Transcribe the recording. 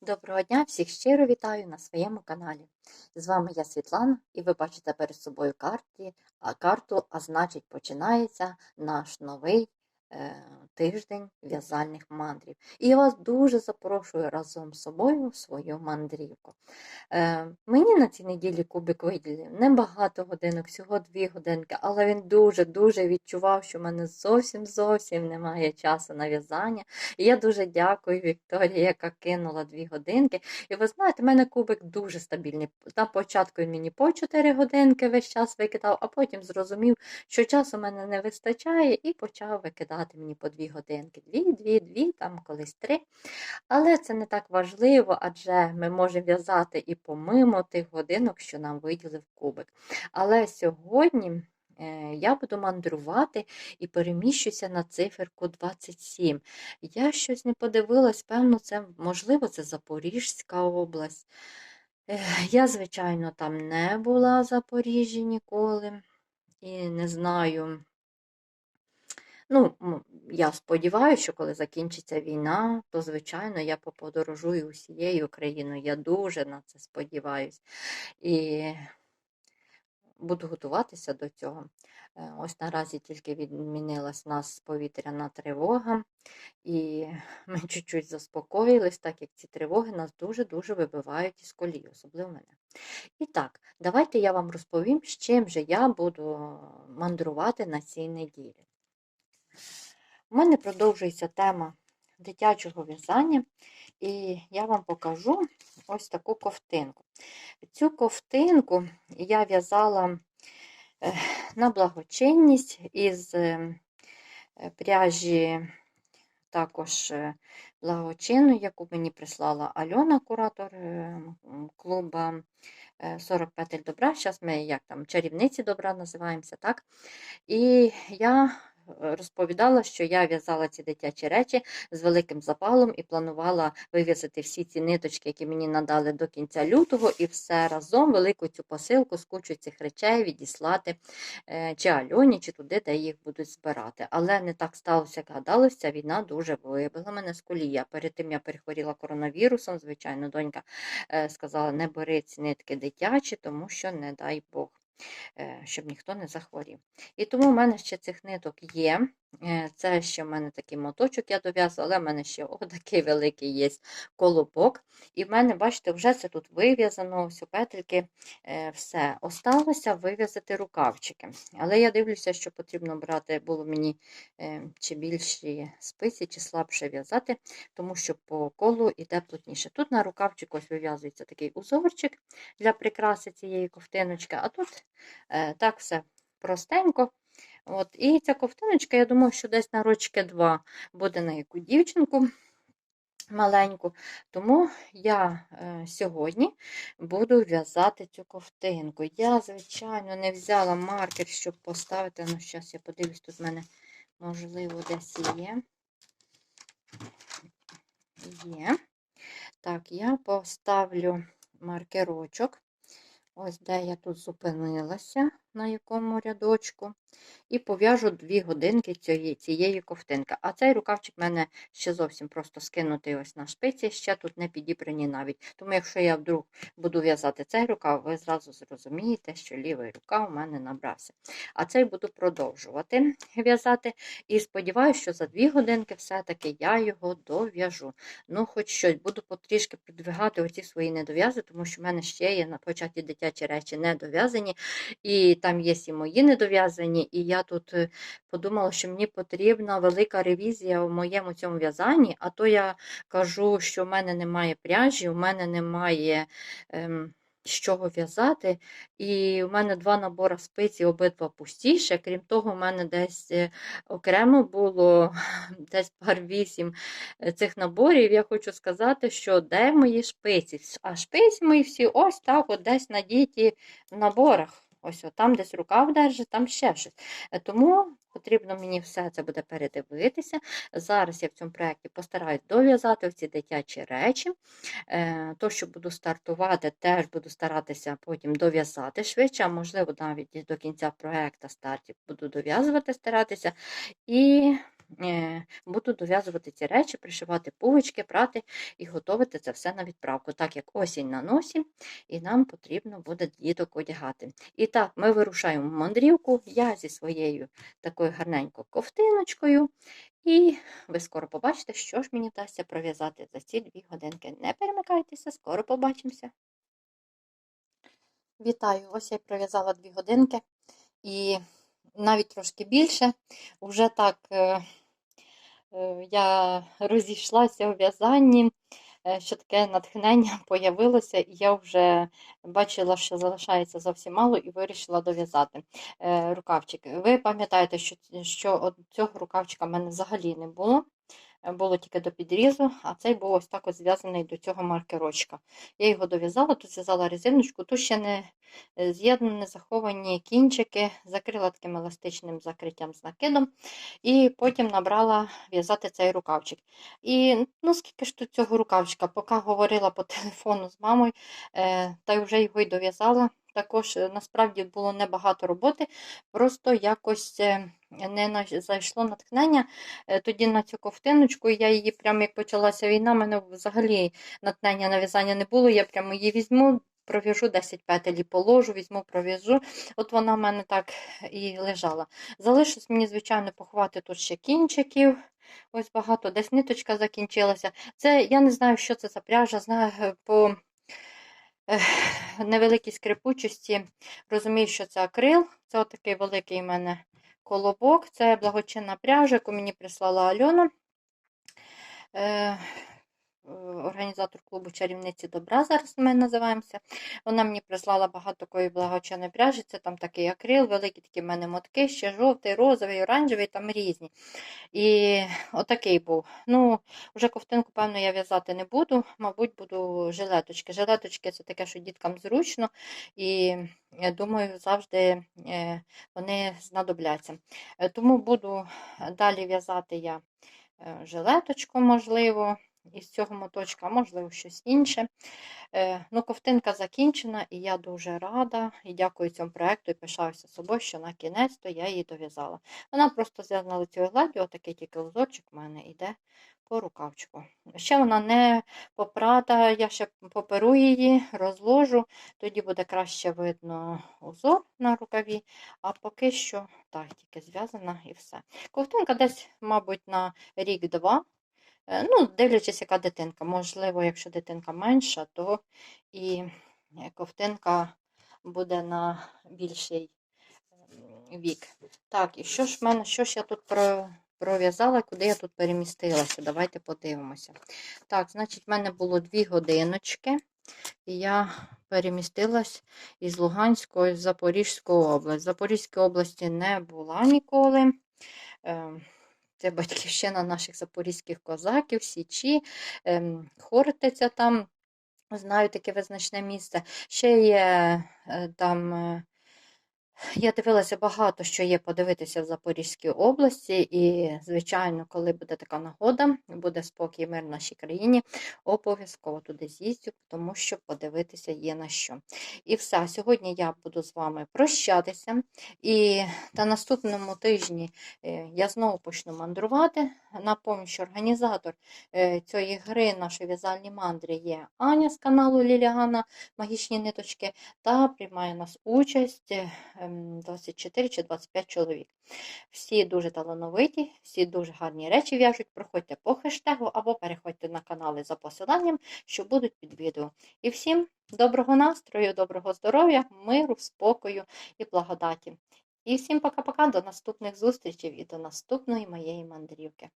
Доброго дня, всіх щиро вітаю на своєму каналі. З вами я Світлана, і ви бачите перед собою карті, а карту, а значить, починається наш новий е, тиждень в'язальних мандрів. І я вас дуже запрошую разом з собою в свою мандрівку. Е, мені на цій неділі кубик виділив небагато годинок, всього дві годинки, але він дуже-дуже відчував, що в мене зовсім зовсім немає часу на в'язання. І я дуже дякую Вікторії, яка кинула дві годинки. І ви знаєте, в мене кубик дуже стабільний. На початку він мені по 4 годинки весь час викидав, а потім зрозумів, що часу в мене не вистачає, і почав викидати мені по 2 годинки. Дві, дві, дві, там колись три. Але це не так важливо, адже ми можемо в'язати і помимо тих годинок, що нам виділив кубик. Але сьогодні. е, Я буду мандрувати і переміщуся на циферку 27. Я щось не подивилась, певно, це можливо, це Запорізька область. Я, звичайно, там не була в Запоріжжі ніколи і не знаю. Ну, я сподіваюся, що коли закінчиться війна, то, звичайно, я поподорожую усією країною. Я дуже на це сподіваюся. І буду готуватися до цього. Е, Ось наразі тільки відмінилась нас повітряна тривога, і ми чуть-чуть заспокоїлись, так як ці тривоги нас дуже-дуже вибивають із колії, особливо мене. І так, давайте я вам розповім, з чим же я буду мандрувати на цій неділі. У мене продовжується тема дитячого в'язання, і я вам покажу ось таку ковтинку. Цю ковтинку я в'язала е, на благочинність із е, пряжі також е, благочинну, яку мені прислала Альона, куратор клуба е, 40 петель добра. Зараз ми як там чарівниці добра називаємося, так? І я розповідала, що я в'язала ці дитячі речі з великим запалом і планувала вив'язати всі ці ниточки, які мені надали до кінця лютого, і все разом велику цю посилку з кучу цих речей відіслати е, чи Альоні, чи туди, де їх будуть збирати. Але не так сталося, як гадалося, війна дуже вибила мене з колії. А Перед тим я перехворіла коронавірусом, звичайно, донька е, сказала, не бери ці нитки дитячі, тому що не дай Бог. Е, Щоб ніхто не захворів. І тому в мене ще цих ниток є. Е, Це ще в мене такий моточок я дов'язала, але в мене ще отакий великий є колобок. І в мене, бачите, вже це тут вив'язано, у петельки, е, все. Осталося вив'язати рукавчики. Але я дивлюся, що потрібно брати було мені е, чи більші спиці, чи слабше в'язати, тому що по колу йде плотніше. Тут на рукавчик ось вив'язується такий узорчик для прикраси цієї ковтиночки, а тут так все простенько. От, і ця ковтиночка, я думаю, що десь на рочки два буде на яку дівчинку маленьку. Тому я е, сьогодні буду в'язати цю ковтинку. Я, звичайно, не взяла маркер, щоб поставити. Ну, зараз я подивлюсь, тут в мене, можливо, десь є. Є. Так, я поставлю маркерочок. Ось де я тут зупинилася, на якому рядочку, і пов'яжу дві годинки цієї, цієї ковтинки. А цей рукавчик в мене ще зовсім просто скинутий ось на шпиці, ще тут не підібрані навіть. Тому якщо я вдруг буду в'язати цей рукав, ви зразу зрозумієте, що лівий рукав у мене набрався. А цей буду продовжувати в'язати. І сподіваюся, що за дві годинки все-таки я його дов'яжу. Ну, хоч щось, буду потрішки продвигати оці свої недов'язи, тому що в мене ще є на початі дитячі речі недов'язані, і там є і мої недов'язані, і я тут е, подумала, що мені потрібна велика ревізія в моєму цьому в'язанні, а то я кажу, що в мене немає пряжі, у мене немає. Ем, з чого в'язати, і в мене два набори спиці, обидва пустіше. Крім того, в мене десь е, окремо було десь пар вісім е, цих наборів. Я хочу сказати, що де мої шпиці? А шпиці мої всі ось так, от десь надіті в наборах. Ось там десь рукав держить, там ще щось. Е, Тому потрібно мені все це буде передивитися. Зараз я в цьому проєкті постараюсь дов'язати ці дитячі речі. Е, То, що буду стартувати, теж буду старатися потім дов'язати швидше, а можливо, навіть до кінця проєкту стартів буду дов'язувати, старатися. І буду дов'язувати ці речі, пришивати пуговички, прати і готувати це все на відправку, так як осінь на носі, і нам потрібно буде діток одягати. І так, ми вирушаємо в мандрівку. Я зі своєю такою гарненькою ковтиночкою. І ви скоро побачите, що ж мені вдасться пров'язати за ці дві годинки. Не перемикайтеся, скоро побачимося. Вітаю! Ось я пров'язала дві годинки і навіть трошки більше. Уже так е, е, я розійшлася у в'язанні, е, що таке натхнення появилося, і я вже бачила, що залишається зовсім мало, і вирішила дов'язати рукавчик. Ви пам'ятаєте, що, що цього рукавчика в мене взагалі не було. Було тільки до підрізу, а цей був ось так ось зв'язаний до цього маркерочка. Я його дов'язала, тут зв'язала резиночку, тут ще не е, з'єднані, заховані кінчики, закрила таким еластичним закриттям з накидом, і потім набрала в'язати цей рукавчик. І ну скільки ж тут цього рукавчика, поки говорила по телефону з мамою, е, та вже його й дов'язала. Також е, насправді було небагато роботи, просто якось не зайшло натхнення е, тоді на цю ковтиночку. Я її прямо як почалася війна, в мене взагалі натхнення на в'язання не було. Я прямо її візьму, пров'яжу 10 петель і положу, візьму, пров'яжу. От вона в мене так і лежала. Залишилось мені, звичайно, поховати тут ще кінчиків. Ось багато, десь ниточка закінчилася. Це я не знаю, що це за пряжа. Знаю е, по невеликій скрипучості. Розумію, що це акрил. Це отакий великий у мене колобок. Це благочинна пряжа, яку мені прислала Альона. Е, Організатор клубу чарівниці добра, зараз ми називаємося. Вона мені прислала багато такої благочинної пряжі. Це там такий акрил, великі такі в мене мотки, ще жовтий, розовий, оранжевий, там різні. І отакий був. Ну, вже ковтинку, певно, я в'язати не буду. Мабуть, буду жилеточки. Жилеточки це таке, що діткам зручно, і я думаю, завжди е, вони знадобляться. Е, Тому буду далі в'язати я е, жилеточку, можливо, із цього моточка, можливо, щось інше. Е, Ну, ковтинка закінчена, і я дуже рада і дякую цьому проєкту і пишаюся собою, що на кінець то я її дов'язала. Вона просто зв'язана лицевою гладдю, отакий тільки узорчик у мене йде по рукавчику. Ще вона не попрата, я ще поперу її, розложу, тоді буде краще видно узор на рукаві, а поки що так, тільки зв'язана і все. Ковтинка десь, мабуть, на рік-два. Е, Ну, дивлячись, яка дитинка. Можливо, якщо дитинка менша, то і е, ковтинка буде на більший ем, вік. Так, і що ж в мене, що ж я тут про, пров'язала, куди я тут перемістилася? Давайте подивимося. Так, значить, в мене було дві годиночки, і я перемістилась із Луганської в Запорізьку область. В Запорізькій області не була ніколи. Це батьківщина наших запорізьких козаків, Січі, ем, Хортиця там, знаю таке визначне місце. Ще є е, там. Я дивилася багато, що є подивитися в Запорізькій області, і, звичайно, коли буде така нагода, буде спокій і мир в нашій країні, обов'язково туди з'їздю, тому що подивитися є на що. І все, сьогодні я буду з вами прощатися. І на наступному тижні е, я знову почну мандрувати. Напомню, що організатор цієї гри нашої в'язальні мандри є Аня з каналу Ліліана Магічні ниточки та приймає нас участь е, ем, 24 чи 25 чоловік. Всі дуже талановиті, всі дуже гарні речі в'яжуть. Проходьте по хештегу або переходьте на канали за посиланням, що будуть під відео. І всім доброго настрою, доброго здоров'я, миру, спокою і благодаті. І всім пока-пока, до наступних зустрічей і до наступної моєї мандрівки.